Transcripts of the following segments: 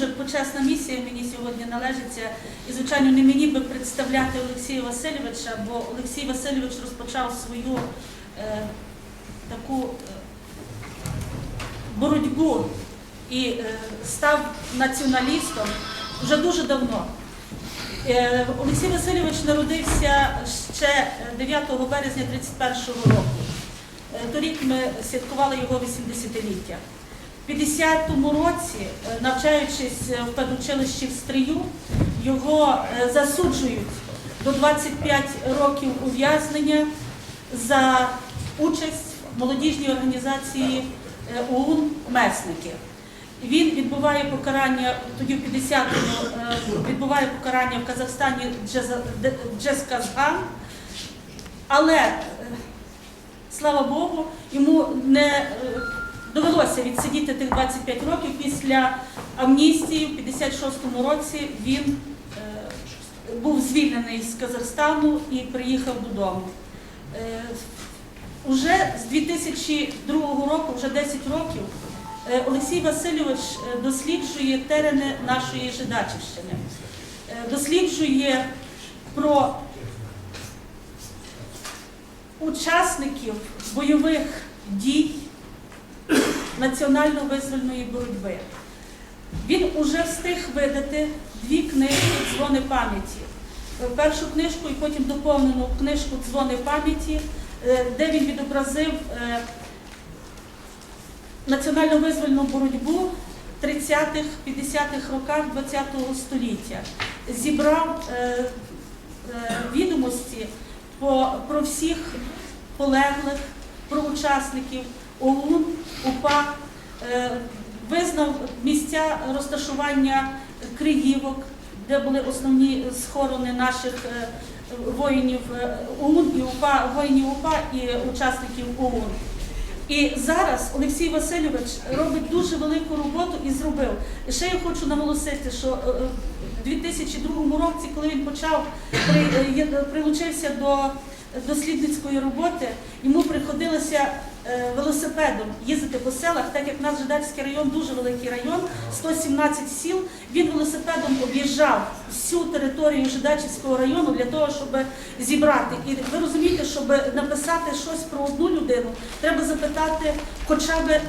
дуже почесна місія мені сьогодні належиться. І, звичайно, не мені би представляти Олексія Васильовича, бо Олексій Васильович розпочав свою е, таку е, боротьбу і е, став націоналістом вже дуже давно. Е, Олексій Васильович народився ще е, 9 березня 31 року. Е, Торік ми святкували його 80-ліття. В 50-му році, е, навчаючись е, в педучилищі в Стрию, його е, засуджують до 25 років ув'язнення за участь в молодіжній організації ОУН Месники. Він відбуває покарання тоді в 50-му е, відбуває покарання в Казахстані Джесказган, але слава Богу, йому не довелося відсидіти тих 25 років після амністії в 56-му році він е, був звільнений з Казахстану і приїхав додому. Е, Уже з 2002 року, вже 10 років, е, Олексій Васильович е, досліджує терени нашої Жидачівщини, Е, досліджує про учасників бойових дій національно-визвольної боротьби. Він уже встиг видати дві книги Дзвони пам'яті. Е, Першу книжку і потім доповнену книжку Дзвони пам'яті, е, де він відобразив е, національно-визвольну боротьбу 30-х, 50-х роках ХХ століття. Зібрав відомості про всіх полеглих, про учасників ОУН, УПА, е, визнав місця розташування криївок, де були основні схорони наших е, воїнів е, ОУН і УПА, воїнів УПА і учасників ОУН. І зараз Олексій Васильович робить дуже велику роботу і зробив. І ще я хочу наголосити, що в 2002 році, коли він почав прилучився до дослідницької роботи, йому приходилося велосипедом їздити по селах, так як наш Жидачський район дуже великий район, 117 сіл. Він велосипедом об'їжджав всю територію Жидачівського району для того, щоб зібрати. І ви розумієте, щоб написати щось про одну людину, треба запитати хоча б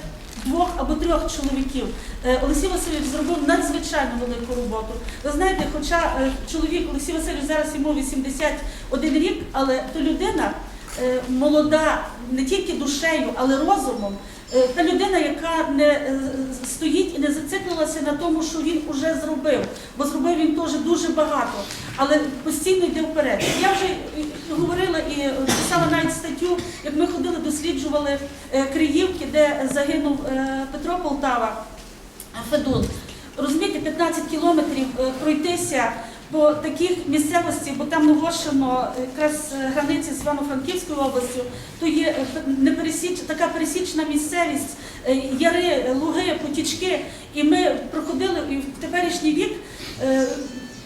двох або трьох чоловіків. Е, Олексій Васильович зробив надзвичайно велику роботу. Ви знаєте, хоча е, чоловік Олексій Васильович зараз йому 81 рік, але то людина е, молода не тільки душею, але розумом. Е, Та людина, яка не е, стоїть і не зациклилася на тому, що він уже зробив, бо зробив він теж дуже багато, але постійно йде вперед. Я вже е, говорила і е, писала навіть статтю, як ми ходили, досліджували е, Криївки, де загинув е, Петро Полтава, Федун. Розумієте, 15 кілометрів е, пройтися по таких місцевості, бо там е, якраз границі з Івано-Франківською областю, то є е, непересіч, така пересічна місцевість, е, яри, луги, потічки. І ми проходили і в теперішній вік. е,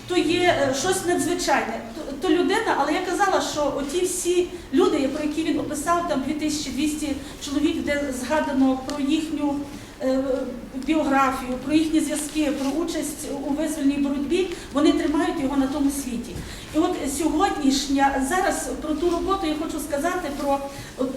То є щось надзвичайне. То, людина, але я казала, що оті всі люди, про які він описав, там 2200 чоловік, де згадано про їхню біографію, про їхні зв'язки, про участь у визвольній боротьбі, вони тримають його на тому світі. І от сьогоднішня зараз про ту роботу я хочу сказати про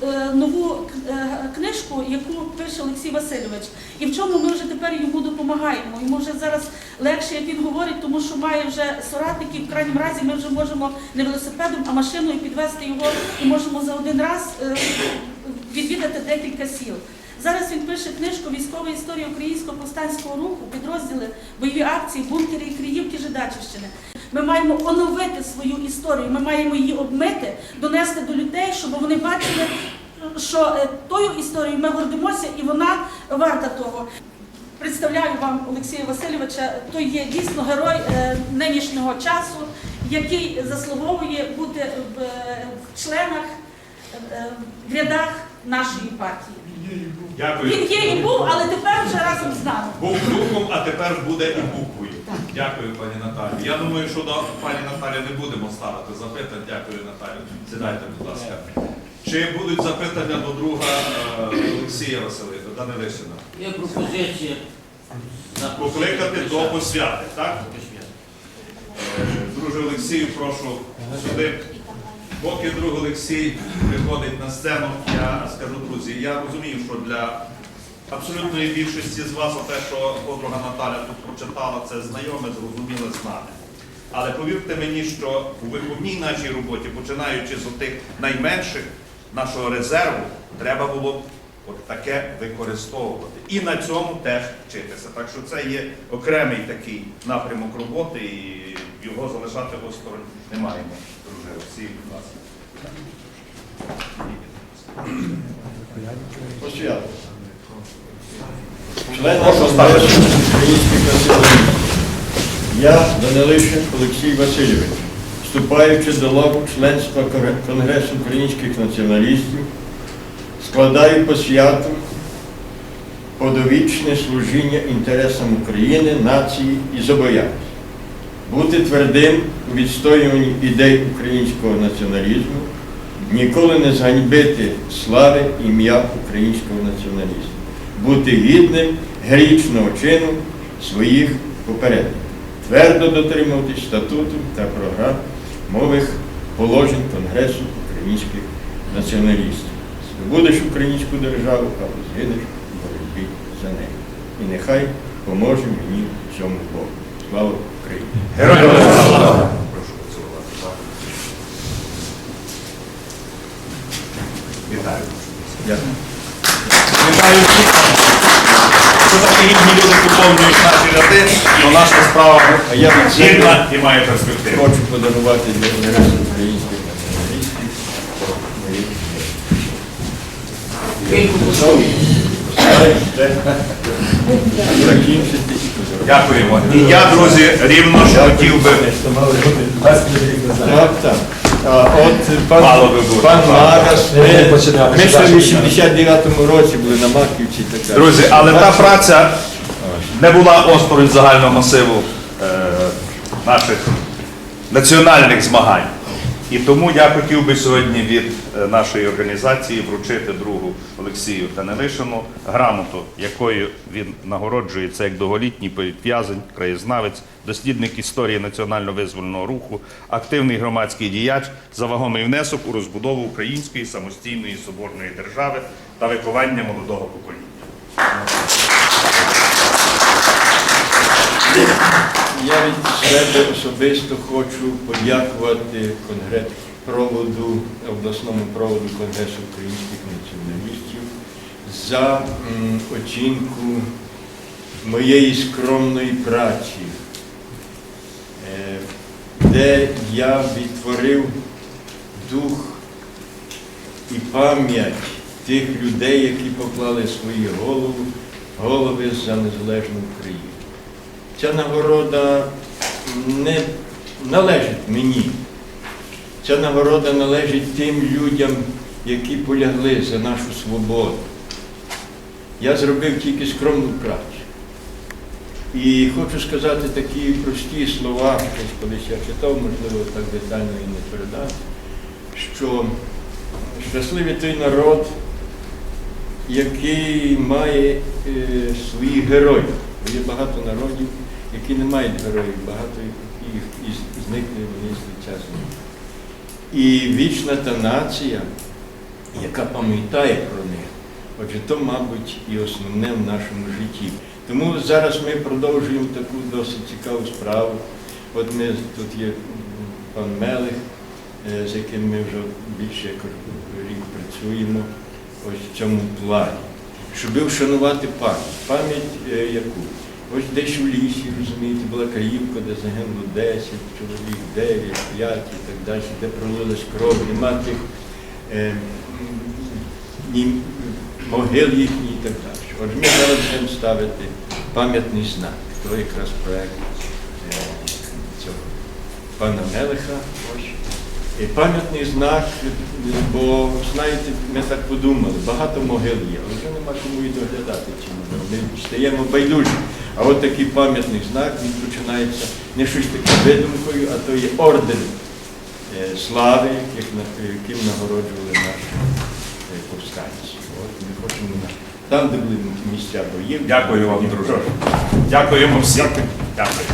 е, нову е, книжку, яку пише Олексій Васильович. І в чому ми вже тепер йому допомагаємо. Йому вже зараз легше, як він говорить, тому що має вже соратників. В крайньому разі ми вже можемо не велосипедом, а машиною підвести його і можемо за один раз е, відвідати декілька сіл. Зараз він пише книжку Військова історія українського повстанського руху, підрозділи, бойові акції, бункери і Криївки Жидачівщини. Ми маємо оновити свою історію, ми маємо її обмити, донести до людей, щоб вони бачили, що е, тою історією ми гордимося і вона варта того. Представляю вам Олексія Васильовича, то є дійсно герой е, нинішнього часу, який заслуговує бути в, е, членах, в рядах нашої партії. Дякую. Він є і був, але тепер вже разом з нами. Був друком, а тепер буде і буквою. Дякую, пані Наталі. Я думаю, що до пані Наталі не будемо ставити запитань. Дякую, Наталі. Сідайте, будь ласка. Чи будуть запитання до друга е, Олексія Василика Данилишина? Є пропозиція Покликати до посвяти, так? Е, Друже Олексію, прошу сюди. Поки друг Олексій виходить на сцену, я скажу, друзі, я розумію, що для абсолютної більшості з вас те, що подруга Наталя тут прочитала, це знайоме, зрозуміле, знане. Але повірте мені, що у виховній нашій роботі, починаючи з тих найменших нашого резерву, треба було от таке використовувати. І на цьому теж вчитися. Так що це є окремий такий напрямок роботи, і його залишати осторонь не маємо. Друже, всі, будь ласка. Посвято. Член Прошу ставити. Я, Данилишин Олексій Васильович, вступаючи до лаву членства Конгресу українських націоналістів, складаю посвяту подовічне служіння інтересам України, нації і зобов'язань. Бути твердим у відстоюванні ідей українського націоналізму, ніколи не зганьбити слави ім'я українського націоналізму, бути гідним героїчного чину своїх попередників, твердо дотримуватись статуту та програм мових положень Конгресу українських націоналістів. Здобудеш українську державу, або згинеш у боротьбі за нею. І нехай поможе мені в цьому Богу. Слава Україні! Героям слава! Прошу поцілувати. так. Вітаю. Дякую. Вітаю всіх. Що такі гідні люди поповнюють наші ряди, то наша справа А я від себе гідна і має перспективу. хочу подарувати для Конгресу українських закінчити. Дякуємо. І я, друзі, рівно ж хотів би. Так, так. А, От пан, Мало би пан Магас, ми, ми ще в 89-му році були на Маківці. і так далі. Друзі, але та праця не була осторонь загального масиву е, наших національних змагань. І тому я хотів би сьогодні від е, нашої організації вручити другу Олексію Танелишину грамоту, якою він нагороджується як довголітній політв'язень, краєзнавець, дослідник історії національно-визвольного руху, активний громадський діяч за вагомий внесок у розбудову української самостійної соборної держави та виховання молодого покоління. Я від себе особисто хочу подякувати проводу, обласному проводу Конгресу українських націоналістів за оцінку моєї скромної праці, е, де я відтворив дух і пам'ять тих людей, які поклали свої голови, голови за незалежну Україну. Ця нагорода не належить мені. Ця нагорода належить тим людям, які полягли за нашу свободу. Я зробив тільки скромну працю. І хочу сказати такі прості слова, колись я читав, можливо, так детально і не передати, що щасливий той народ, який має е, своїх героїв. Є багато народів, які не мають героїв, багато їх із, зникли вони з лиця. І вічна та нація, яка пам'ятає про них, отже, то, мабуть, і основне в нашому житті. Тому зараз ми продовжуємо таку досить цікаву справу. От ми тут є пан Мелих, е, з яким ми вже більше як рік працюємо ось в цьому плані, щоб вшанувати пам'ять. Пам'ять е, яку? Ось десь у лісі, розумієте, була Каївка, де загинуло 10 чоловік, 9, 5 і так далі, де пролилась кров, нема тих е, ні могил їхніх і так далі. Отже, ми зараз будемо ставити пам'ятний знак. То якраз проєкт е, цього пана Мелиха. І пам'ятний знак, бо знаєте, ми так подумали, багато могил є, але вже нема кому і доглядати ці могили. Ми стаємо байдужі. А от такий пам'ятний знак він починається не щось таке видумкою, а то є орден е, слави, яким нагороджували наші е, повстанці. От ми хочемо на- там, де були місця боїв. Дякую вам, друже. Дякуємо всім. Дякую.